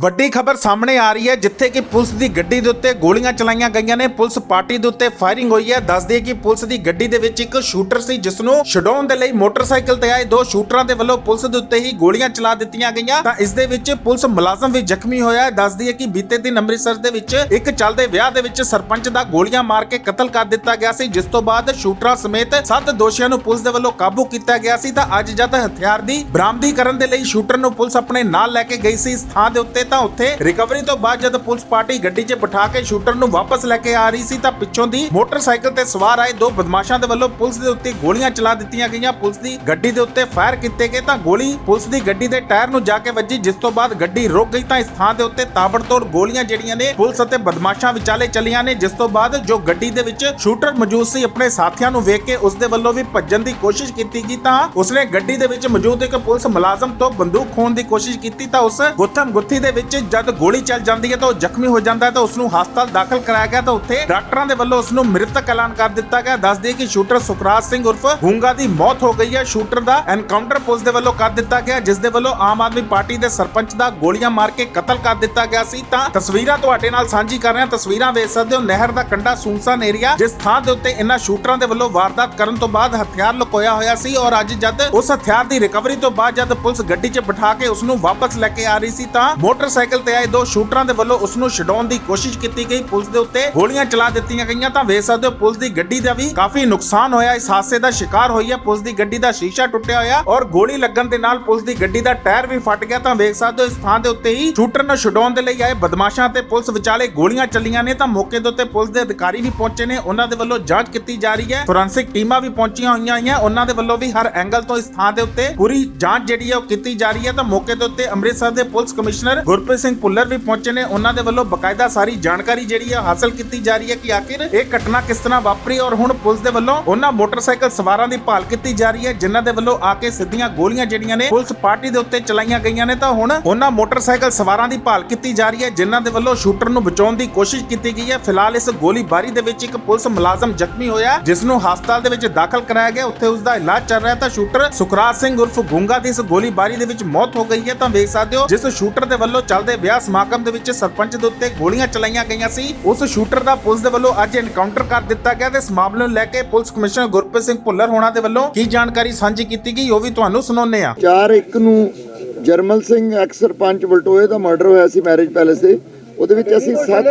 ਵੱਡੀ ਖਬਰ ਸਾਹਮਣੇ ਆ ਰਹੀ ਹੈ, ਜਿੱਥੇ ਕਿ ਪੁਲਿਸ ਦੀ ਗੱਡੀ ਦੇ ਉੱਤੇ ਗੋਲੀਆਂ ਚਲਾਈਆਂ ਗਈਆਂ ਨੇ। ਪੁਲਿਸ ਪਾਰਟੀ ਦੇ ਉੱਤੇ ਫਾਇਰਿੰਗ ਹੋਈ ਹੈ। ਦੱਸ ਦਈਏ ਕਿ ਪੁਲਿਸ ਦੀ ਗੱਡੀ ਦੇ ਵਿੱਚ ਇੱਕ ਸ਼ੂਟਰ ਸੀ ਜਿਸ ਨੂੰ ਛਡਾਉਣ ਦੇ ਲਈ ਮੋਟਰਸਾਈਕਲ ਤੇ ਆਏ ਦੋ ਸ਼ੂਟਰਾਂ ਦੇ ਵੱਲੋਂ ਪੁਲਿਸ ਦੇ ਉੱਤੇ ਹੀ ਗੋਲੀਆਂ ਚਲਾ ਦਿੱਤੀਆਂ ਗਈਆਂ। ਤਾਂ ਇਸ ਦੇ ਵਿੱਚ ਪੁਲਿਸ ਮੁਲਾਜ਼ਮ ਵੀ ਜ਼ਖਮੀ ਹੋਇਆ ਹੈ। ਦੱਸ ਦਈਏ ਕਿ ਬੀਤੇ ਦਿਨ ਅੰਮ੍ਰਿਤਸਰ ਦੇ ਵਿੱਚ ਇੱਕ ਚੱਲਦੇ ਵਿਆਹ ਦੇ ਵਿੱਚ ਸਰਪੰਚ ਦਾ ਗੋਲੀਆਂ ਮਾਰ ਕੇ ਕਤਲ ਕਰ ਦਿੱਤਾ ਗਿਆ ਸੀ, ਜਿਸ ਤੋਂ ਬਾਅਦ ਸ਼ੂਟਰਾਂ ਸਮੇਤ ਸੱਤ ਦੋਸ਼ੀਆਂ ਨੂੰ ਪੁਲਿਸ ਦੇ ਵੱਲੋਂ ਕਾਬੂ ਕੀਤਾ ਗਿਆ ਸੀ। ਤਾਂ ਅੱਜ ਜਦ ਹਥਿਆਰ ਦੀ ਬਰਾਮਦੀ ਕਰਨ ਦੇ ਲਈ ਸ਼ੂਟਰ ਨੂੰ ਪੁਲਿਸ ਆਪਣੇ ਨਾਲ ਲੈ ਕੇ ਗਈ ਸੀ, ਇਸ ਥਾਂ ਦੇ ਉੱਤੇ ਤਾਂ ਉੱਥੇ ਰਿਕਵਰੀ ਤੋਂ ਬਾਅਦ ਜਦ ਪੁਲਿਸ ਪਾਰਟੀ ਗੱਡੀ 'ਚ ਬਿਠਾ ਕੇ ਸ਼ੂਟਰ ਨੂੰ ਵਾਪਸ ਲੈ ਕੇ ਆ ਰਹੀ ਸੀ ਤਾਂ ਪਿੱਛੋਂ ਦੀ ਮੋਟਰਸਾਈਕਲ ਤੇ ਸਵਾਰ ਆਏ ਦੋ ਬਦਮਾਸ਼ਾਂ ਦੇ ਵੱਲੋਂ ਪੁਲਿਸ ਦੇ ਉੱਤੇ ਗੋਲੀਆਂ ਚਲਾ ਦਿੱਤੀਆਂ ਗਈਆਂ। ਪੁਲਿਸ ਦੀ ਗੱਡੀ ਦੇ ਉੱਤੇ ਫਾਇਰ ਕੀਤੇ ਗਏ ਤਾਂ ਗੋਲੀ ਪੁਲਿਸ ਦੀ ਗੱਡੀ ਦੇ ਟਾਇਰ ਨੂੰ ਜਾ ਕੇ ਵੱਜੀ, ਜਿਸ ਤੋਂ ਬਾਅਦ ਗੱਡੀ ਰੁਕ ਗਈ ਤਾਂ ਇਸ ਥਾਂ ਦੇ ਉੱਤੇ ਤਾਬੜਤੋੜ ਗੋਲੀਆਂ ਜਿਹੜੀਆਂ ਨੇ ਪੁਲਿਸ ਅਤੇ ਬਦਮਾਸ਼ਾਂ ਵਿਚਾਲੇ ਚੱਲੀਆਂ ਨੇ, ਜਿਸ ਤੋਂ ਬਾਅਦ ਜੋ ਗੱਡੀ ਦੇ ਵਿੱਚ ਸ਼ੂਟਰ ਮੌਜੂਦ ਸੀ, ਆਪਣੇ ਸਾਥੀਆਂ ਨੂੰ ਵੇਖ ਕੇ ਉਸ ਦੇ ਵੱਲੋਂ ਵੀ ਭੱਜਣ ਦੀ ਕੋਸ਼ਿਸ਼ ਕੀਤੀ ਗਈ ਤਾਂ ਉਸਨੇ ਗੱਡੀ ਦੇ ਵਿੱਚ ਮੌਜੂਦ ਇੱਕ ਪੁਲਿਸ ਮੁਲਾਜ਼ਮ ਤੋਂ ਬੰਦੂਕ ਖੋਣ ਦੀ ਕੋਸ਼ਿਸ਼ ਕੀਤੀ ਤਾਂ ਉਸ ਗੁੱਥਮ ਗੁੱਥੀ ਦੇ ਵਿੱਚ ਜਦ ਗੋਲੀ ਚੱਲ ਜਾਂਦੀ ਹੈ ਤਾਂ ਉਹ ਜ਼ਖਮੀ ਹੋ ਜਾਂਦਾ ਹੈ ਤਾਂ ਉਸ ਨੂੰ ਹਸਪਤਾਲ ਦਾਖਲ ਕਰਾਇਆ ਗਿਆ ਤਾਂ ਉੱਥੇ ਡਾਕਟਰਾਂ ਦੇ ਵੱਲੋਂ ਉਸ ਨੂੰ ਮ੍ਰਿਤਕ ਐਲਾਨ ਕਰ ਦਿੱਤਾ ਗਿਆ। ਦੱਸ ਦਈਏ ਕਿ ਸ਼ੂਟਰ ਸੁਖਰਾਜ ਸਿੰਘ ਉਰਫ ਗੁੰਗਾ ਦੀ ਮੌਤ ਹੋ ਗਈ ਹੈ। ਸ਼ੂਟਰ ਦਾ ਐਨਕਾਊਂਟਰ ਪੁਲਿਸ ਦੇ ਵੱਲੋਂ ਕਰ ਦਿੱਤਾ ਗਿਆ। ਜਿਸ ਦੇ ਵੱਲੋਂ ਆਮ ਆਦਮੀ ਪਾਰਟੀ ਦੇ ਸਰਪੰਚ ਦਾ ਗੋਲੀਆਂ ਮਾਰ ਕੇ ਕਤਲ ਕਰ ਦਿੱਤਾ ਗਿਆ ਸੀ। ਤਾਂ ਤਸਵੀਰਾਂ ਤੁਹਾਡੇ ਨਾਲ ਸਾਂਝੀ ਕਰ ਰਹੇ ਹਾਂ। ਤਸਵੀਰਾਂ ਵੇਖ ਸਕਦੇ ਹੋ। ਨਹਿਰ ਦਾ ਕੰਢਾ ਸੁਨਸਾਨ ਏਰੀਆ, ਜਿਸ ਥਾਂ ਦੇ ਉੱਤੇ ਇਹਨਾਂ ਸ਼ੂਟਰਾਂ ਦੇ ਵੱਲੋਂ ਵਾਰਦਾਤ ਕਰਨ ਤੋਂ ਬਾਅਦ ਹਥਿਆਰ ਲੁਕੋਇਆ ਹੋਇਆ ਸੀ ਔਰ ਅੱਜ ਜਦ ਉਸ ਹਥਿਆਰ ਦੀ ਰਿਕਵਰੀ ਤੋਂ ਬਾਅਦ ਜਦ ਪੁਲਿਸ ਗੱਡੀ 'ਚ ਬਿਠਾ ਕੇ ਉਸ ਨੂੰ ਵਾਪਸ ਲੈ ਕੇ ਆ ਰਹੀ ਸੀ ਤਾਂ ਮੋਟਰਸਾਈਕਲ ਤੇ ਆਏ ਦੋ ਸ਼ੂਟਰਾਂ ਦੇ ਵੱਲੋਂ ਉਸ ਨੂੰ ਛਡਾਉਣ ਦੀ ਕੋਸ਼ਿਸ਼ ਕੀਤੀ ਗਈ। ਪੁਲਿਸ ਦੇ ਉੱਤੇ ਗੋਲੀਆਂ ਚਲਾ ਦਿੱਤੀਆਂ ਗਈਆਂ ਤਾਂ ਵੇਖ ਸਕਦੇ ਹੋ ਪੁਲਿਸ ਦੀ ਗੱਡੀ ਦਾ ਵੀ ਕਾਫੀ ਨੁਕਸਾਨ ਹੋਇਆ। ਇਸ ਹਾਦਸੇ ਦਾ ਸ਼ਿਕਾਰ ਹੋਈ ਹੈ। ਪੁਲਿਸ ਦੀ ਗੱਡੀ ਦਾ ਸ਼ੀਸ਼ਾ ਟੁੱਟਿਆ ਹੋਇਆ ਔਰ ਗੋਲੀ ਲੱਗਣ ਦੇ ਨਾਲ ਪੁਲਿਸ ਦੀ ਗੱਡੀ ਦਾ ਟਾਇਰ ਵੀ ਫਟ ਗਿਆ ਤਾਂ ਵੇਖ ਸਕਦੇ ਹੋ ਇਸ ਥਾਂ ਦੇ ਉੱਤੇ ਹੀ ਸ਼ੂਟਰ ਨੂੰ ਛਡਾਉਣ ਦੇ ਲਈ ਆਏ ਬਦਮਾਸ਼ਾਂ ਤੇ ਪੁਲਿਸ ਵਿਚਾਲੇ ਗੋਲੀਆਂ ਚੱਲੀਆਂ ਨੇ ਤਾਂ ਮੌਕੇ ਦੇ ਉੱਤੇ ਪੁਲਿਸ ਦੇ ਅਧਿਕਾਰੀ ਵੀ ਪਹੁੰਚੇ ਨੇ। ਉਹਨਾਂ ਦੇ ਵੱਲੋਂ ਜਾਂਚ ਕੀਤੀ ਜਾ ਰਹੀ ਹੈ। ਫੋਰੈਂਸਿਕ ਟੀਮਾਂ ਵੀ ਪਹੁੰਚੀਆਂ ਹੋਈਆਂ ਆਈਆਂ ਉਹਨਾਂ ਦੇ ਵੱਲੋਂ ਵੀ ਹਰ ਐਂਗਲ ਤੋਂ ਇਸ ਥਾਂ ਦੇ ਉੱਤੇ ਪੂਰੀ ਜਾਂਚ ਜਿਹੜੀ ਹੈ ਉਹ ਕੀਤੀ ਜਾ ਰਹੀ ਹੈ। ਤਾਂ ਮੌਕੇ ਦੇ ਉੱਤੇ ਅੰਮ੍ਰਿਤਸਰ ਦੇ ਪੁਲਿਸ ਕਮਿਸ਼ਨਰ ਗੁਰਪ੍ਰੀਤ ਸਿੰਘ ਭੁੱਲਰ ਵੀ ਪਹੁੰਚੇ ਨੇ। ਉਹਨਾਂ ਦੇ ਵੱਲੋਂ ਬਕਾਇਦਾ ਸਾਰੀ ਜਾਣਕਾਰੀ ਜਿਹੜੀ ਹੈ ਹਾਸਲ ਕੀਤੀ ਜਾ ਰਹੀ ਹੈ ਕਿ ਆਖਿਰ ਇਹ ਘਟਨਾ ਕਿਸ ਤਰ੍ਹਾਂ ਵਾਪਰੀ ਔਰ ਹੁਣ ਪੁਲਿਸ ਦੇ ਵੱਲੋਂ ਉਹਨਾਂ ਮੋਟਰਸਾਈਕਲ ਸਵਾਰਾਂ ਦੀ ਭਾਲ ਕੀਤੀ ਜਾ ਰਹੀ ਹੈ, ਜਿਨ੍ਹਾਂ ਦੇ ਵੱਲੋਂ ਆ ਕੇ ਸਿੱਧੀਆਂ ਗੋਲੀਆਂ ਜਿਹੜੀਆਂ ਨੇ ਪੁਲਿਸ ਪਾਰਟੀ ਦੇ ਉੱਤੇ ਚਲਾਈਆਂ ਗਈਆਂ ਨੇ। ਤਾਂ ਹੁਣ ਉਹਨਾਂ ਮੋਟਰਸਾਈਕਲ ਸਵਾਰਾਂ ਦੀ ਭਾਲ ਕੀਤੀ ਜਾ ਰਹੀ ਹੈ, ਜਿਨ੍ਹਾਂ ਦੇ ਵੱਲੋਂ ਸ਼ੂਟਰ ਨੂੰ ਬਚਾਉਣ ਦੀ ਕੋਸ਼ਿਸ਼ ਕੀਤੀ ਗਈ ਹੈ। ਫਿਲਹਾਲ ਇਸ ਗੋਲੀਬਾਰੀ ਦੇ ਵਿੱਚ ਇੱਕ ਪੁਲਿਸ ਮੁਲਾਜ਼ਮ ਜ਼ਖਮੀ ਹੋਇਆ ਜਿਸ ਨੂੰ ਹਸਪਤਾਲ ਦੇ ਵਿੱਚ ਦਾਖਲ ਕਰਾਇਆ ਗਿਆ। ਉੱਥੇ ਉਸ ਦਾ ਇਲਾਜ ਚੱਲ ਰਿਹਾ ਤਾਂ ਸ਼ੂਟਰ ਸੁਖਰਾਜ ਸਿੰਘ ਉਰਫ ਗੁੰਗਾ ਦੀ ਇਸ ਗੋਲੀਬਾਰੀ ਦੇ ਵਿੱਚ ਮੌਤ ਹੋ ਗਈ ਹੈ। ਤਾਂ ਵੇਖ ਸਕਦੇ ਹੋ, ਜਿਸ ਸ਼ੂਟਰ ਦੇ ਵੱਲੋਂ ਚੱਲਦੇ ਵਿਆਹ ਸਮਾਗਮ ਦੇ ਵਿੱਚ ਸਰਪੰਚ ਦੇ ਉੱਤੇ ਗੋਲੀਆਂ ਚਲਾਈਆਂ ਗਈਆਂ ਸੀ। ਉਸ ਸ਼ੂਟਰ ਦਾ ਪੁਲਿਸ ਦੇ ਵੱਲੋਂ ਅੱਜ ਐਨਕਾਊਂਟਰ ਕਰ ਦਿੱਤਾ ਗਿਆ ਤੇ ਇਸ ਮਾਮਲੇ ਨੂੰ ਲੈ ਕੇ ਪੁਲਿਸ ਕਮਿਸ਼ਨਰ ਗੁਰਪ੍ਰੀਤ ਸਿੰਘ ਭੁੱਲਰ ਹੋਣਾ ਦੇ ਵੱਲੋਂ ਕੀ ਜਾਣਕਾਰੀ ਸਾਂਝੀ ਕੀਤੀ ਗਈ ਉਹ ਵੀ ਤੁਹਾਨੂੰ ਸੁਣਾਉਂਦੇ ਆ 4 ਇੱਕ ਨੂੰ ਜਰਮਲ ਸਿੰਘ ਐਕਸ ਸਰਪੰਚ ਬਲਟੋਏ ਦਾ ਮਰਡਰ ਹੋਇਆ ਸੀ ਮੈਰਿਜ ਪੈਲੇਸ ਤੇ ਉਹਦੇ ਵਿੱਚ ਅਸੀਂ ਸੱਤ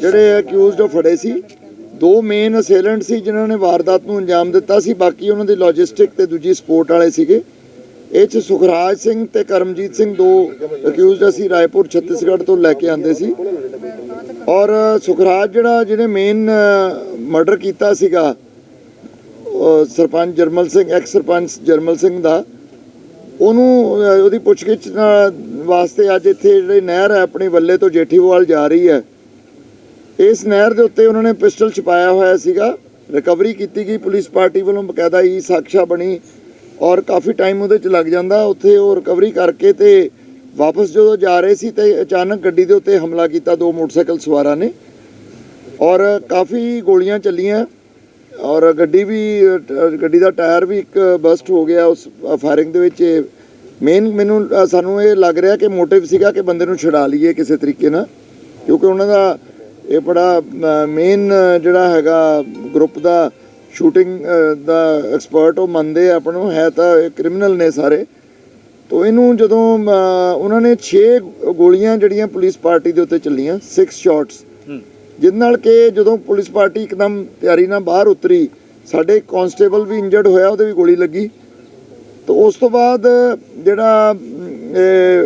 ਜਿਹੜੇ ਅਕਿਊਜ਼ਡ ਉਹ ਫੜੇ ਸੀ। ਦੋ ਮੇਨ ਅਸੇਲੈਂਟ ਸੀ ਜਿਨ੍ਹਾਂ ਨੇ ਵਾਰਦਾਤ ਨੂੰ ਅੰਜਾਮ ਦਿੱਤਾ ਸੀ। ਬਾਕੀ ਉਹਨਾਂ ਦੀ ਲੌਜਿਸਟਿਕ ਤੇ ਦੂਜੀ ਸਪੋਰਟ ਵਾਲੇ ਸੀਗੇ। ਇਹ ਚ ਸੁਖਰਾਜ ਸਿੰਘ ਤੇ ਕਰਮਜੀਤ ਸਿੰਘ ਦੋ ਅਕਿਊਜ਼ਡ ਅਸੀਂ ਰਾਏਪੁਰ, ਛੱਤੀਸਗੜ੍ਹ ਤੋਂ ਲੈ ਕੇ ਆਂਦੇ ਸੀ। ਔਰ ਸੁਖਰਾਜ ਜਿਹੜਾ, ਜਿਹਨੇ ਮੇਨ ਮਰਡਰ ਕੀਤਾ ਸੀਗਾ ਸਰਪੰਚ ਜਰਮਲ ਸਿੰਘ ਐਕਸ ਸਰਪੰਚ ਜਰਮਲ ਸਿੰਘ ਦਾ, ਉਹਨੂੰ ਉਹਦੀ ਪੁੱਛਗਿੱਛ ਵਾਸਤੇ ਅੱਜ ਇੱਥੇ ਜਿਹੜੀ ਨਹਿਰ ਹੈ, ਆਪਣੀ ਵੱਲੇ ਤੋਂ ਜੇਠੀਵਾਲ ਜਾ ਰਹੀ ਹੈ। ਇਸ ਨਹਿਰ ਦੇ ਉੱਤੇ ਉਹਨਾਂ ਨੇ ਪਿਸਟਲ ਛਪਾਇਆ ਹੋਇਆ ਸੀਗਾ ਰਿਕਵਰੀ ਕੀਤੀ ਗਈ, ਪੁਲਿਸ ਪਾਰਟੀ ਵੱਲੋਂ ਬਕਾਇਦਾ ਈ ਸਾਖਸ਼ਾ ਬਣੀ ਔਰ ਕਾਫੀ ਟਾਈਮ ਉਹਦੇ ਚ ਲੱਗ ਜਾਂਦਾ, ਉੱਥੇ ਉਹ ਰਿਕਵਰੀ ਕਰਕੇ ਤੇ ਵਾਪਸ ਜਦੋਂ ਜਾ ਰਹੇ ਸੀ ਤੇ ਅਚਾਨਕ ਗੱਡੀ ਦੇ ਉੱਤੇ ਹਮਲਾ ਕੀਤਾ ਦੋ ਮੋਟਰਸਾਈਕਲ ਸਵਾਰਾਂ ਨੇ। ਔਰ ਕਾਫੀ ਗੋਲੀਆਂ ਚੱਲੀਆਂ, ਔਰ ਗੱਡੀ ਵੀ, ਗੱਡੀ ਦਾ ਟਾਇਰ ਵੀ ਇੱਕ ਬਸਟ ਹੋ ਗਿਆ ਉਸ ਫਾਇਰਿੰਗ ਦੇ ਵਿੱਚ। ਮੇਨ ਮੈਨੂੰ, ਸਾਨੂੰ ਇਹ ਲੱਗ ਰਿਹਾ ਕਿ ਮੋਟਿਵ ਸੀਗਾ ਕਿ ਬੰਦੇ ਨੂੰ ਛੁਡਾ ਲਈਏ ਕਿਸੇ ਤਰੀਕੇ ਨਾਲ, ਕਿਉਂਕਿ ਉਹਨਾਂ ਦਾ ਇਹ ਬੜਾ ਮੇਨ ਜਿਹੜਾ ਹੈਗਾ ਗਰੁੱਪ ਦਾ ਸ਼ੂਟਿੰਗ ਦਾ ਐਕਸਪਰਟ ਉਹ ਮੰਨਦੇ ਆ ਆਪਣੋਂ ਹੈ ਤਾਂ ਇਹ ਕ੍ਰਿਮੀਨਲ ਨੇ ਸਾਰੇ। ਤੋ ਇਹਨੂੰ ਜਦੋਂ ਉਹਨਾਂ ਨੇ 6 ਗੋਲੀਆਂ ਜਿਹੜੀਆਂ ਪੁਲਿਸ ਪਾਰਟੀ ਦੇ ਉੱਤੇ ਚੱਲੀਆਂ 6 ਸ਼ਾਟਸ ਜਿਸ ਨਾਲ ਕਿ ਜਦੋਂ ਪੁਲਿਸ ਪਾਰਟੀ ਇੱਕਦਮ ਤਿਆਰੀ ਨਾਲ ਬਾਹਰ ਉਤਰੀ ਸਾਡੇ ਕਾਂਸਟੇਬਲ ਵੀ ਇੰਜਰਡ ਹੋਇਆ ਉਹਦੇ ਵੀ ਗੋਲੀ ਲੱਗੀ। ਤਾਂ ਉਸ ਤੋਂ ਬਾਅਦ ਜਿਹੜਾ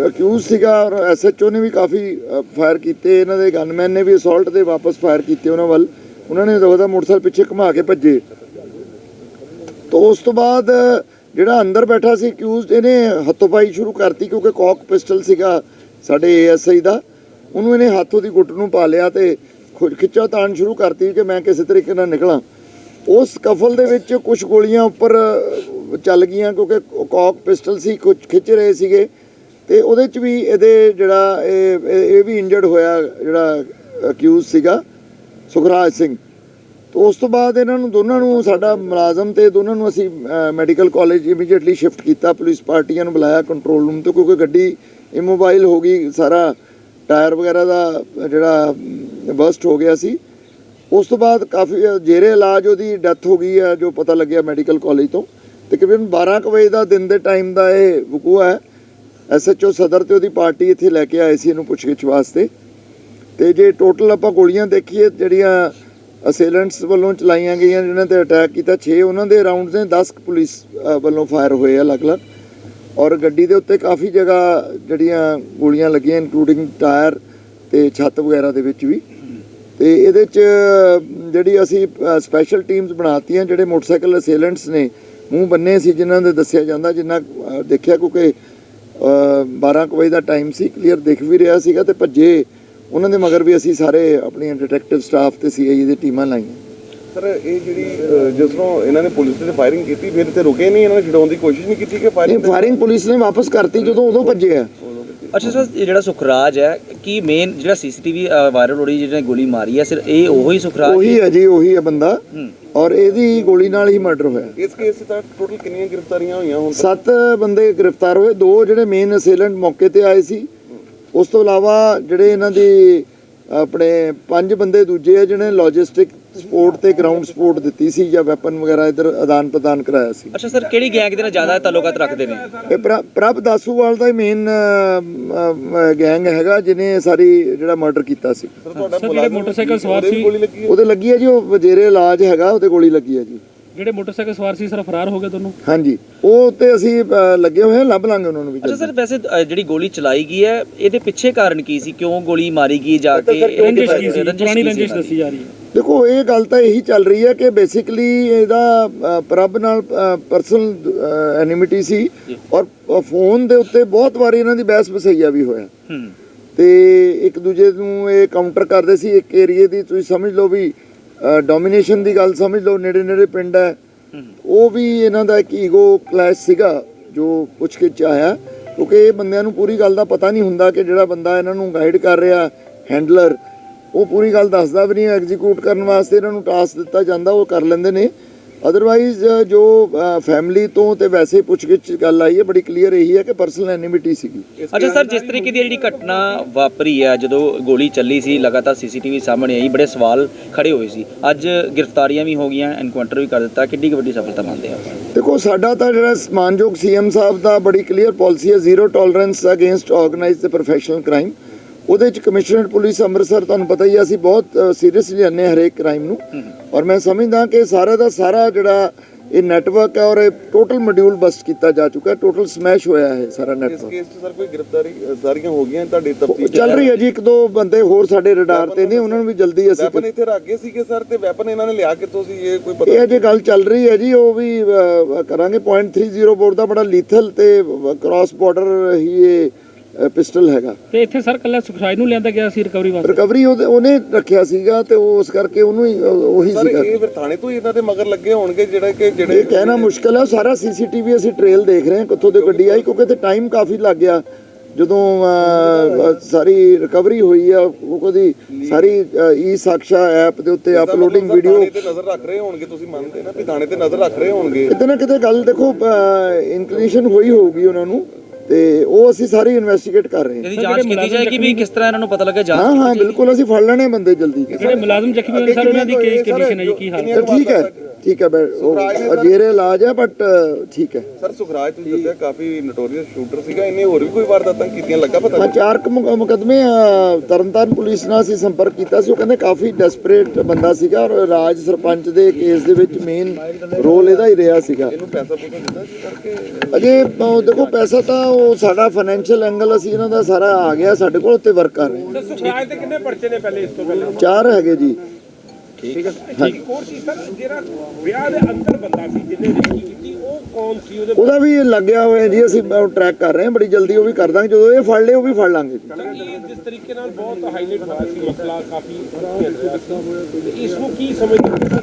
ਅਕਿਊਜ਼ ਸੀਗਾ ਔਰ ਐਸਐਚਓ ਨੇ ਵੀ ਕਾਫੀ ਫਾਇਰ ਕੀਤੇ। ਇਹਨਾਂ ਦੇ ਗਨਮੈਨ ਨੇ ਵੀ ਅਸੌਲਟ ਦੇ ਵਾਪਸ ਫਾਇਰ ਕੀਤੇ ਉਹਨਾਂ ਵੱਲ। ਉਹਨਾਂ ਨੇ ਦਵਦਾ ਮੋਟਰਸਾਈਕਲ ਪਿੱਛੇ ਘੁਮਾ ਕੇ ਭੱਜੇ। ਤਾਂ ਉਸ ਤੋਂ ਬਾਅਦ ਜਿਹੜਾ ਅੰਦਰ ਬੈਠਾ ਸੀ ਅਕਿਊਜ਼ਡ ਇਹਨੇ ਹੱਥੋਂ-ਪਾਈ ਸ਼ੁਰੂ ਕਰਤੀ ਕਿਉਂਕਿ ਕੌਕ ਪਿਸਟਲ ਸੀਗਾ ਸਾਡੇ ਏਐਸਆਈ ਦਾ। ਉਹਨੂੰ ਇਹਨੇ ਹੱਥੋਂ ਦੀ ਗੁੱਟ ਨੂੰ ਪਾ ਲਿਆ ਤੇ ਖੁ- ਖਿੱਚਾ ਤਾਣ ਸ਼ੁਰੂ ਕਰਤੀ ਕਿ ਮੈਂ ਕਿਸੇ ਤਰੀਕੇ ਨਾਲ ਨਿਕਲਾਂ। ਉਸ ਕਫਲ ਦੇ ਵਿੱਚ ਕੁਝ ਗੋਲੀਆਂ ਉੱਪਰ ਚੱਲ ਗਈਆਂ ਕਿਉਂਕਿ ਕੌਕ ਪਿਸਟਲ ਸੀ ਕੁਝ ਖਿੱਚ ਰਹੇ ਸੀਗੇ। ਤੇ ਉਹਦੇ ਚ ਵੀ ਇਹਦੇ ਜਿਹੜਾ ਇਹ ਵੀ ਇੰਜਰਡ ਹੋਇਆ ਜਿਹੜਾ ਅਕਿਊਜ਼ ਸੀਗਾ, ਸੁਖਰਾਜ ਸਿੰਘ। ਤੋਂ ਉਸ ਤੋਂ ਬਾਅਦ ਇਹਨਾਂ ਨੂੰ ਦੋਨਾਂ ਨੂੰ ਸਾਡਾ ਮੁਲਾਜ਼ਮ ਤੇ ਦੋਨਾਂ ਨੂੰ ਅਸੀਂ ਮੈਡੀਕਲ ਕਾਲਜ ਇਮੀਡੀਏਟਲੀ ਸ਼ਿਫਟ ਕੀਤਾ, ਪੁਲਿਸ ਪਾਰਟੀਆਂ ਨੂੰ ਬੁਲਾਇਆ ਕੰਟਰੋਲ ਰੂਮ ਤੋਂ, ਕਿਉਂਕਿ ਗੱਡੀ ਇਮੋਬਾਈਲ ਹੋ ਗਈ, ਸਾਰਾ ਟਾਇਰ ਵਗੈਰਾ ਦਾ ਜਿਹੜਾ ਬਸਟ ਹੋ ਗਿਆ ਸੀ। ਉਸ ਤੋਂ ਬਾਅਦ ਕਾਫੀ ਜੇਰੇ ਇਲਾਜ ਉਹਦੀ ਡੈਥ ਹੋ ਗਈ ਹੈ, ਜੋ ਪਤਾ ਲੱਗਿਆ ਮੈਡੀਕਲ ਕਾਲਜ ਤੋਂ। ਤਕਰੀਬਨ 12 ਕੁ ਵਜੇ ਦਾ ਦਿਨ ਦੇ ਟਾਈਮ ਦਾ ਇਹ ਵਕੂਆ ਹੈ। ਐਸਐਚਓ ਸਦਰ ਤੇ ਉਹਦੀ ਪਾਰਟੀ ਇੱਥੇ ਲੈ ਕੇ ਆਏ ਸੀ ਇਹਨੂੰ ਪੁੱਛਗਿੱਛ ਵਾਸਤੇ। ਤੇ ਜੇ ਟੋਟਲ ਆਪਾਂ ਗੋਲੀਆਂ ਦੇਖੀਏ, ਜਿਹੜੀਆਂ ਅਸੇਲੈਂਟਸ ਵੱਲੋਂ ਚਲਾਈਆਂ ਗਈਆਂ ਜਿਨ੍ਹਾਂ ਤੇ ਅਟੈਕ ਕੀਤਾ 6 ਉਹਨਾਂ ਦੇ ਰਾਉਂਡਸ ਨੇ 10 ਪੁਲਿਸ ਵੱਲੋਂ ਫਾਇਰ ਹੋਏ ਆ ਅਲੱਗ-ਅਲੱਗ। ਔਰ ਗੱਡੀ ਦੇ ਉੱਤੇ ਕਾਫੀ ਜਗ੍ਹਾ ਜਿਹੜੀਆਂ ਗੋਲੀਆਂ ਲੱਗੀਆਂ ਇਨਕਲੂਡਿੰਗ ਟਾਇਰ ਤੇ ਛੱਤ ਵਗੈਰਾ ਦੇ ਵਿੱਚ ਵੀ। ਤੇ ਇਹਦੇ ਚ ਜਿਹੜੀ ਅਸੀਂ ਸਪੈਸ਼ਲ ਟੀਮਸ ਬਣਾਤੀਆਂ ਜਿਹੜੇ ਮੋਟਰਸਾਈਕਲ ਅਸੇਲੈਂਟਸ ਨੇ ਮੂੰਹ ਬੰਨੇ ਸੀ ਜਿਨ੍ਹਾਂ ਦੇ ਦੱਸਿਆ ਜਾਂਦਾ ਜਿੰਨਾ ਦੇਖਿਆ ਕਿਉਂਕਿ ਅ, 12 ਕੁ ਵਜੇ ਦਾ ਟਾਈਮ ਸੀ ਕਲੀਅਰ ਦਿਖ ਵੀ ਰਿਹਾ ਸੀਗਾ ਤੇ ਭੱਜੇ ਉਹਨਾਂ ਦੇ ਮਗਰ ਵੀ ਅਸੀਂ ਸਾਰੇ ਆਪਣੀਆਂ ਡਿਟੈਕਟਿਵ ਸਟਾਫ ਤੇ ਸੀਆਈਏ ਦੀ ਟੀਮਾਂ ਲਾਈਆਂ। ਸਰ ਇਹ ਜਿਹੜੀ ਜਿਸ ਨੂੰ ਇਹਨਾਂ ਨੇ ਪੁਲਿਸ ਤੇ ਫਾਇਰਿੰਗ ਕੀਤੀ ਫਿਰ ਤੇ ਰੁਕੇ ਨਹੀਂ ਇਹਨਾਂ ਨੇ ਛਡਾਉਣ ਦੀ ਕੋਸ਼ਿਸ਼ ਨਹੀਂ ਕੀਤੀ ਕਿ ਫਾਇਰਿੰਗ ਫਾਇਰਿੰਗ ਪੁਲਿਸ ਨੇ ਵਾਪਸ ਕਰਤੀ ਜਦੋਂ ਉਦੋਂ ਭੱਜੇ ਆ। ਅੱਛਾ ਸਰ ਇਹ ਜਿਹੜਾ ਸੁਖਰਾਜ ਹੈ ਕੀ ਮੇਨ ਜਿਹੜਾ ਸੀਸੀਟੀਵੀ ਵਾਇਰਲ ਹੋ ਰਹੀ ਜਿਹਨੇ ਗੋਲੀ ਮਾਰੀ ਹੈ ਸਿਰ ਇਹ ਉਹੀ ਸੁਖਰਾਜ ਉਹੀ ਹੈ? ਜੀ ਉਹੀ ਹੈ ਬੰਦਾ। ਔਰ ਇਹਦੀ ਗੋਲੀ ਨਾਲ ਹੀ ਮਰਡਰ ਹੋਇਆ। ਇਸ ਕੇਸ 'ਚ ਤਾਂ ਟੋਟਲ ਕਿੰਨੀਆਂ ਗ੍ਰਿਫਤਾਰੀਆਂ ਹੋਈਆਂ ਹੁਣ ਸੱਤ ਬੰਦੇ ਗ੍ਰਿਫਤਾਰ ਹੋਏ ਦੋ ਜਿਹੜੇ ਮੇਨ ਅਸੇਲੈਂਟ ਮੌਕੇ ਤੇ ਆਏ ਸੀ। ਉਸ ਤੋਂ ਇਲਾਵਾ ਜਿਹੜੇ ਇਹਨਾਂ ਦੀ ਆਪਣੇ ਪੰਜ ਬੰਦੇ ਦੂਜੇ ਆ ਜਿਹਨੇ ਲੌਜਿਸਟਿਕ ਸਪੋਰਟ ਤੇ ਗਰਾਊਂਡ ਸਪੋਰਟ ਦਿੱਤੀ ਸੀ ਜਾਂ ਵੈਪਨ ਵਗੈਰਾ ਇਧਰ ਆਦਾਨ ਪ੍ਰਦਾਨ ਕਰਾਇਆ ਸੀ। ਅੱਛਾ ਸਰ ਕਿਹੜੀ ਗੈਂਗ ਦੇ ਨਾਲ ਜ਼ਿਆਦਾ ਤਾਲੁਕਾਤ ਰੱਖਦੇ ਨੇ? ਇਹ ਪ੍ਰ- ਪ੍ਰਭ ਦਾਸੂਵਾਲ ਦਾ ਹੀ ਮੇਨ ਗੈਂਗ ਹੈਗਾ ਜਿਹਨੇ ਸਾਰੀ ਜਿਹੜਾ ਮਰਡਰ ਕੀਤਾ ਸੀ। ਸਰ ਤੁਹਾਡਾ ਮੋਟਰਸਾਈਕਲ ਸਵਾਰ ਸੀ। ਗੋਲੀ ਲੱਗੀ ਹੈ? ਉਹਦੇ ਲੱਗੀ ਹੈ ਜੀ ਉਹ ਵਜੇਰੇ ਇਲਾਜ ਹੈਗਾ ਉਹਦੇ ਗੋਲੀ ਲੱਗੀ ਹੈ ਜੀ। ਜਿਹੜੇ ਮੋਟਰਸਾਈਕਲ ਸਵਾਰ ਸੀ ਸਰ ਫਰਾਰ ਹੋ ਗਏ ਦੋਨੋਂ ਹਾਂਜੀ। ਉਹ ਤੇ ਅਸੀਂ ਅ, ਲੱਗੇ ਹੋਏ ਹਾਂ ਲੱਭ ਲਾਂਗੇ ਉਹਨਾਂ ਨੂੰ ਵੀ ਅੱਛਾ। ਸਰ ਵੈਸੇ ਅ, ਜਿਹੜੀ ਗੋਲੀ ਚਲਾਈ ਗਈ ਹੈ ਇਹਦੇ ਪਿੱਛੇ ਕਾਰਨ ਕੀ ਸੀ? ਕਿਉਂ ਗੋਲੀ ਮਾਰੀ ਗਈ ਜਾ ਕੇ ਰੰਜਿਸ਼ ਕੀ ਸੀ? ਰੰਜਿਸ਼ ਪੁਰਾਣੀ ਕੀ ਸੀ? ਰੰਜਿਸ਼? ਦੱਸੀ ਜਾ ਰਹੀ ਹੈ। ਦੇਖੋ ਇਹ ਗੱਲ ਤਾਂ ਇਹੀ ਚੱਲ ਰਹੀ ਹੈ ਕਿ ਬੇਸਿਕਲੀ ਇਹਦਾ ਅ, ਪ੍ਰਭ ਨਾਲ ਪਰਸਨਲ ਐਨਿਮਿਟੀ ਸੀ ਔਰ ਫੋਨ ਦੇ ਉੱਤੇ ਬਹੁਤ ਵਾਰੀ ਇਹਨਾਂ ਦੀ ਬਹਿਸ ਬਸਈਆ ਵੀ ਹੋਇਆ। ਹੂੰ। ਤੇ ਇੱਕ ਦੂਜੇ ਨੂੰ ਇਹ ਕਾਊਂਟਰ ਕਰਦੇ ਸੀ ਇੱਕ ਏਰੀਏ ਦੀ ਤੁਸੀਂ ਸਮਝ ਲਓ ਵੀ ਡੋਮੀਨੇਸ਼ਨ ਦੀ ਗੱਲ ਸਮਝ ਲਓ ਨੇੜੇ ਨੇੜੇ ਪਿੰਡ ਹੈ। ਉਹ ਵੀ ਇਹਨਾਂ ਦਾ ਇੱਕ ਈਗੋ ਕਲੈਸ਼ ਸੀਗਾ ਜੋ ਪੁੱਛ ਕੇ ਚ ਆਇਆ ਕਿਉਂਕਿ ਇਹ ਬੰਦਿਆਂ ਨੂੰ ਪੂਰੀ ਗੱਲ ਦਾ ਪਤਾ ਨਹੀਂ ਹੁੰਦਾ ਕਿ ਜਿਹੜਾ ਬੰਦਾ ਇਹਨਾਂ ਨੂੰ ਗਾਈਡ ਕਰ ਰਿਹਾ ਹੈਂਡਲਰ ਉਹ ਪੂਰੀ ਗੱਲ ਦੱਸਦਾ ਵੀ ਨਹੀਂ ਐਗਜ਼ੀਕਿਊਟ ਕਰਨ ਵਾਸਤੇ ਇਹਨਾਂ ਨੂੰ ਟਾਸਕ ਦਿੱਤਾ ਜਾਂਦਾ ਉਹ ਕਰ ਲੈਂਦੇ ਨੇ। ਅਦਰਵਾਈਜ਼ ਜੋ ਫੈਮਿਲੀ ਤੋਂ ਤੇ ਵੈਸੇ ਪੁੱਛ ਕੇ ਗੱਲ ਆਈ ਹੈ ਬੜੀ ਕਲੀਅਰ ਇਹੀ ਹੈ ਕਿ ਪਰਸਨਲ ਐਨਿਮਿਟੀ ਸੀਗੀ। ਅੱਛਾ ਸਰ ਜਿਸ ਤਰੀਕੇ ਦੀ ਜਿਹੜੀ ਘਟਨਾ ਵਾਪਰੀ ਹੈ ਜਦੋਂ ਗੋਲੀ ਚੱਲੀ ਸੀ ਲਗਾਤਾਰ ਸੀਸੀਟੀਵੀ ਸਾਹਮਣੇ ਆਈ ਬੜੇ ਸਵਾਲ ਖੜੇ ਹੋਏ ਸੀ। ਅੱਜ ਗ੍ਰਿਫਤਾਰੀਆਂ ਵੀ ਹੋ ਗਈਆਂ ਐਨਕਾਊਂਟਰ ਵੀ ਕਰ ਦਿੱਤਾ ਕਿੱਡੀ ਕੁ ਵੱਡੀ ਸਫਲਤਾ ਮੰਨਦੇ ਆ ਦੇਖੋ ਸਾਡਾ ਤਾਂ ਜਿਹੜਾ ਸਮਾਨਯੋਗ ਸੀਐਮ ਸਾਹਿਬ ਦਾ ਬੜੀ ਕਲੀਅਰ ਪਾਲਿਸੀ ਹੈ ਜ਼ੀਰੋ ਟੋਲਰੈਂਸ ਅਗੇਂਸਟ ਆਰਗੇਨਾਈਜ਼ਡ ਤੇ ਪ੍ਰੋਫੈਸ਼ਨਲ ਕ੍ਰਾਈਮ ਉਹਦੇ ਚ ਕਮਿਸ਼ਨਰ ਪੁਲਿਸ ਅੰਮ੍ਰਿਤਸਰ ਤੁਹਾਨੂੰ ਪਤਾ ਹੀ ਅਸੀਂ ਬਹੁਤ ਸੀਰੀਅਸਲੀ ਲੈਂਦੇ ਹਰੇਕ ਕ੍ਰਾਈਮ ਨੂੰ। ਔਰ ਮੈਂ ਸਮਝਦਾ ਕਿ ਸਾਰਾ ਦਾ ਸਾਰਾ ਜਿਹੜਾ ਇਹ ਨੈਟਵਰਕ ਹੈ ਔਰ ਇਹ ਟੋਟਲ ਮੋਡਿਊਲ ਬਸਟ ਕੀਤਾ ਜਾ ਚੁੱਕਾ ਹੈ ਟੋਟਲ ਸਮੈਸ਼ ਹੋਇਆ ਹੈ ਸਾਰਾ ਇਸ ਨੈਟਵਰਕ ਕੇਸ 'ਚ ਸਰ ਕੋਈ ਗ੍ਰਿਫਤਾਰੀ ਸਾਰੀਆਂ ਹੋ ਗਈਆਂ ਤੁਹਾਡੀ ਤਫਤੀਸ਼ ਚੱਲ ਰਹੀ ਹੈ ਜੀ ਇੱਕ ਦੋ ਬੰਦੇ ਹੋਰ ਸਾਡੇ ਰਡਾਰ ਤੇ ਨੇ ਉਹਨਾਂ ਨੂੰ ਵੀ ਜਲਦੀ ਅਸੀਂ ਵੈਪਨ ਇੱਥੇ ਰੱਖ ਗਏ ਸੀਗੇ ਸਰ ਤੇ ਵੈਪਨ ਇਹਨਾਂ ਨੇ ਲਿਆ ਕਿੱਥੋਂ ਸੀ ਇਹ ਕੋਈ ਪਤਾ ਇਹ ਜੇ ਗੱਲ ਚੱਲ ਰਹੀ ਹੈ ਜੀ ਉਹ ਵੀ ਕਰਾਂਗੇ .30 ਬੋਰ ਦਾ ਬੜਾ ਲੀਥਲ ਤੇ ਕ੍ਰਾਸ ਬਾਰਡਰ ਹੀ ਇਹ ਪਿਸਟਲ ਹੈਗਾ। ਤੇ ਇੱਥੇ ਸਰ ਕੱਲਾ ਸੁਖਰਾਜ ਨੂੰ ਲਿਆਂਦਾ ਗਿਆ ਸੀ ਰਿਕਵਰੀ ਵਾਸਤੇ? ਰਿਕਵਰੀ ਉਹਨੇ ਰੱਖਿਆ ਸੀਗਾ ਤੇ ਉਹ ਉਸ ਕਰਕੇ ਉਹਨੂੰ ਹੀ ਉਹ- ਉਹੀ ਸਰ ਸੀਗਾ। ਇਹ ਫਿਰ ਥਾਣੇ ਤੋਂ ਹੀ ਇਹਨਾਂ ਦੇ ਮਗਰ ਲੱਗੇ ਹੋਣਗੇ ਜਿਹੜਾ ਕਿ ਇਹ ਜਿਹੜੇ ਕਹਿਣਾ ਮੁਸ਼ਕਲ ਹੈ ਸਾਰਾ ਸੀਸੀਟੀਵੀ ਅਸੀਂ ਟ੍ਰੇਲ ਦੇਖ ਰਹੇ ਹਾਂ ਕਿੱਥੋਂ ਦੀ ਗੱਡੀ ਆਈ ਕਿਉਂਕਿ ਤੇ ਟਾਈਮ ਕਾਫੀ ਲੱਗ ਗਿਆ। ਜਦੋਂ ਸਾਰੀ ਰਿਕਵਰੀ ਹੋਈ ਆ ਉਹ ਉਹਦੀ ਸਾਰੀ ਈ ਸਾਕਸ਼ਾ ਐਪ ਦੇ ਉੱਤੇ ਅਪਲੋਡਿੰਗ ਵੀਡੀਓ ਤੇ ਨਜ਼ਰ ਰੱਖ ਰਹੇ ਹੋਣਗੇ ਤੁਸੀਂ ਮੰਨਦੇ ਨਾ ਵੀ ਥਾਣੇ ਤੇ ਨਜ਼ਰ ਰੱਖ ਰਹੇ ਹੋਣਗੇ। ਕਿਤੇ ਨਾ ਕਿਤੇ ਗੱਲ ਦੇਖੋ ਇਨਕਲੂਸ਼ਨ ਹੋਈ ਹੋਊਗੀ ਉਹਨਾਂ ਨੂੰ। ਤੇ ਉਹ ਅਸੀਂ ਸਾਰੀ ਇਨਵੈਸਟੀਗੇਟ ਕਰ ਰਹੇ ਹਾਂ। ਇਹਦੀ ਜਾਂਚ ਕੀਤੀ ਜਾਏਗੀ ਵੀ ਕਿਸ ਤਰ੍ਹਾਂ ਇਹਨਾਂ ਨੂੰ ਪਤਾ ਲੱਗਾ ਜਾਂਚ ਹਾਂ ਹਾਂ ਬਿਲਕੁਲ ਅਸੀਂ ਫੜ ਲੈਣੇ ਬੰਦੇ ਜਲਦੀ। ਜਿਹੜੇ ਮੁਲਾਜ਼ਮ ਜ਼ਖਮੀ ਹੋਏ ਸਰ ਉਹਨਾਂ ਦੀ ਕੀ ਕੰਡੀਸ਼ਨ ਹੈ ਜੀ ਕੀ ਹਾਲ ਹੈ? ਤੇ ਠੀਕ ਹੈ। ਠੀਕ ਹੈ ਬੈ- ਉਹ ਅਜੇਰੇ ਇਲਾਜ ਹੈ ਬਟ ਠੀਕ ਹੈ। ਸਰ ਸੁਖਰਾਜ ਤੁਸੀਂ ਦੱਸਿਆ ਕਾਫੀ ਨੋਟੋਰੀਅਸ ਸ਼ੂਟਰ ਸੀਗਾ ਇਹਨੇ ਹੋਰ ਵੀ ਕੋਈ ਵਾਰਦਾਤਾਂ ਕੀਤੀਆਂ ਲੱਗਾ ਪਤਾ ਹਾਂ ਚਾਰ ਮੁਕੱਦਮੇ ਤਰਨਤਾਰਨ ਪੁਲਿਸ ਨਾਲ ਅਸੀਂ ਸੰਪਰਕ ਕੀਤਾ ਸੀ ਉਹ ਕਹਿੰਦੇ ਕਾਫੀ ਡੈਸਪਰੇਟ ਬੰਦਾ ਸੀਗਾ ਔਰ ਰਾਜ ਸਰਪੰਚ ਦੇ ਕੇਸ ਦੇ ਵਿੱਚ ਮੇਨ ਰੋਲ ਇਹਦਾ ਹੀ ਰਿਹਾ ਸੀਗਾ। ਇਹਨੂੰ ਪੈਸਾ ਪੂਸਾ ਦਿੱਤਾ ਸੀ ਕਰਕੇ? ਅਜੇ ਦੇਖੋ ਪੈਸਾ ਤਾਂ ਉਹ ਸਾਡਾ ਫਾਈਨੈਂਸ਼ੀਅਲ ਐਂਗਲ ਅਸੀਂ ਇਹਨਾਂ ਦਾ ਸਾਰਾ ਆ ਗਿਆ ਸਾਡੇ ਕੋਲ ਉੱਤੇ ਵਰਕ ਕਰ ਰਹੇ ਹਾਂ। ਸੁਖਰਾਜ ਦੇ ਕਿੰਨੇ ਪਰਚੇ ਨੇ ਪਹਿਲੇ ਇਸ ਤੋਂ ਪਹਿਲਾਂ? ਚਾਰ ਹੈਗੇ ਜੀ। ਠੀਕ ਹੋਰ ਸੀ ਸਰ ਜਿਹੜਾ ਵਿਆਹ ਦੇ ਅੰਦਰ ਬੰਦਾ ਸੀ ਜਿਹਨੇ ਰੇਕੀ ਕੀਤੀ ਉਹ ਕੌਣ ਸੀ? ਉਹਦੇ ਉਹਦਾ ਵੀ ਲੱਗਿਆ ਹੋਇਆ ਜੀ ਅਸੀਂ ਟਰੈਕ ਕਰ ਰਹੇ ਹਾਂ ਬੜੀ ਜਲਦੀ ਉਹ ਵੀ ਕਰ ਦਾਂਗੇ ਜਦੋਂ ਇਹ ਫੜ ਲਏ ਉਹ ਵੀ ਫੜ ਲਾਂਗੇ ਜਿਸ ਤਰੀਕੇ ਨਾਲ ਬਹੁਤ ਹਾਈਲਾਈਟ ਹੋਇਆ ਸੀ ਮਸਲਾ ਕਾਫੀ ਤੇ ਇਸ ਨੂੰ ਕੀ ਸਮਝਦੇ ਹੋ? ਕਿ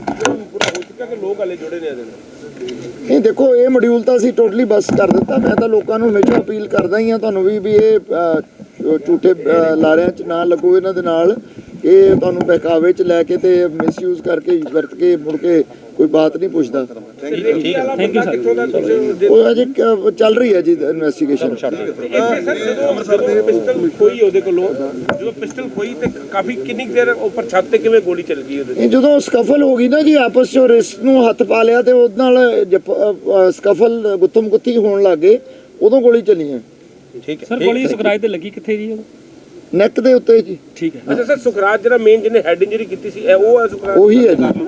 ਪੂਰਾ ਹੋ ਚੁੱਕਾ ਕਿ ਲੋਕ ਹਲੇ ਜੁੜੇ ਨੇ? ਇਹਦੇ ਨਾਲ ਨਹੀਂ ਦੇਖੋ ਇਹ ਮੋਡਿਊਲ ਤਾਂ ਅਸੀਂ ਟੋਟਲੀ ਬਸ ਕਰ ਦਿੱਤਾ। ਮੈਂ ਤਾਂ ਲੋਕਾਂ ਨੂੰ ਹਮੇਸ਼ਾ ਅਪੀਲ ਕਰਦਾ ਹੀ ਹਾਂ ਤੁਹਾਨੂੰ ਵੀ ਵੀ ਇਹ ਝੂਠੇ ਲਾਰਿਆਂ 'ਚ ਨਾ ਲੱਗੋ ਇਹਨਾਂ ਦੇ ਨਾਲ। ਇਹ ਤੁਹਾਨੂੰ ਬਹਿਕਾਵੇ ਚ ਲੈ ਕੇ ਤੇ ਮਿਸਯੂਜ਼ ਕਰਕੇ ਵਰਤ ਕੇ ਮੁੜ ਕੇ ਕੋਈ ਬਾਤ ਨਹੀਂ ਪੁੱਛਦਾ। ਉਹ ਅਜੇ ਕ- ਚੱਲ ਰਹੀ ਹੈ ਜੀ ਇਨਵੈਸਟੀਗੇਸ਼ਨ ਜਦੋਂ ਜਦੋਂ ਪਿਸਟਲ ਖੋਈ ਉਹਦੇ ਕੋਲੋਂ ਜਦੋਂ ਪਿਸਟਲ ਖੋਈ ਤੇ ਕਾਫੀ ਕਿੰਨੀ ਕੁ ਦੇਰ ਉੱਪਰ ਛੱਤ ਤੇ ਕਿਵੇਂ ਗੋਲੀ ਚੱਲ ਗਈ ਉਹਦੇ ਇਹ ਜਦੋਂ ਸਕਫਲ ਹੋ ਗਈ ਨਾ ਜੀ ਆਪਸ ਚ ਰਿਸਕ ਨੂੰ ਹੱਥ ਪਾ ਲਿਆ ਤੇ ਉਹਦੇ ਨਾਲ ਸਕਫਲ ਗੁੱਤਮ ਗੁੱਤੀ ਹੋਣ ਲੱਗ ਗਏ ਉਦੋਂ ਗੋਲੀ ਚੱਲੀ ਹੈ। ਠੀਕ ਹੈ। ਸਰ ਗੋਲੀ ਸੁਖਰਾਜ ਤੇ ਲੱਗੀ ਕਿੱਥੇ ਜੀ ਉਹ? ਨੈਕ ਦੇ ਉੱਤੇ ਜੀ। ਠੀਕ ਹੈ। ਅੱਛਾ ਸਰ ਸੁਖਰਾਜ ਜਿਹੜਾ ਮੇਨ ਜਿਹਨੇ ਹੈਡ ਇੰਜਰੀ ਕੀਤੀ ਸੀ ਇਹ ਉਹ ਹੈ ਸੁਖਰਾਜ? ਉਹੀ ਹੈ ਜੀ।